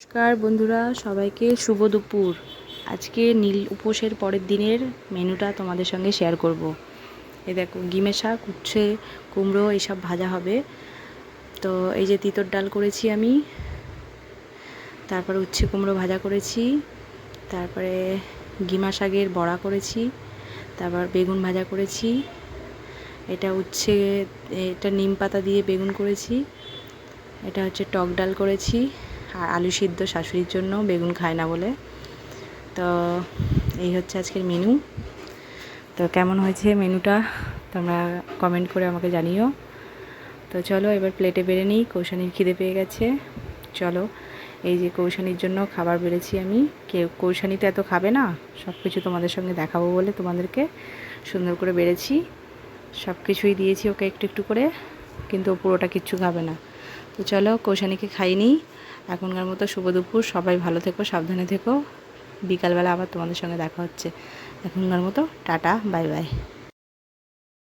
নমস্কার বন্ধুরা, সবাইকে শুভ দুপুর। আজকে নীল উপোসের পরের দিনের মেনুটা তোমাদের সঙ্গে শেয়ার করব। এ দেখো গিমের শাক, উচ্ছে, কুমড়ো, এইসব ভাজা হবে। তো এই যে তিতর ডাল করেছি আমি, তারপরে উচ্ছে, কুমড়ো ভাজা করেছি, তারপরে গিমা শাকের বড়া করেছি, তারপর বেগুন ভাজা করেছি, এটা উচ্ছে, এটা নিম পাতা দিয়ে বেগুন করেছি, এটা হচ্ছে টক ডাল করেছি। আর আলু সিদ্ধ শাশুড়ির জন্য, বেগুন খায় না বলে। তো এই হচ্ছে আজকের মেনু। তো কেমন হয়েছে মেনুটা তোমরা কমেন্ট করে আমাকে জানিও। তো চলো এবার প্লেটে বেড়ে নিই, কৌশানির খিদে পেয়ে গেছে। চলো, এই যে কৌশানির জন্য খাবার বেড়েছি আমি। কেউ, কৌশানি তো এত খাবে না সব কিছু তোমাদের সঙ্গে দেখাবো বলে তোমাদেরকে সুন্দর করে বেড়েছি। সব কিছুই দিয়েছি ওকে একটু একটু করে, কিন্তু ও পুরোটা কিচ্ছু খাবে না। তো চলো, কৌশানিকে খাইনি এখনকার মতো শুভ দুপুর। সবাই ভালো থেকো, সাবধানে থেকো। বিকালবেলা আবার তোমাদের সঙ্গে দেখা হচ্ছে। এখনকার মতো টাটা, বাই বাই।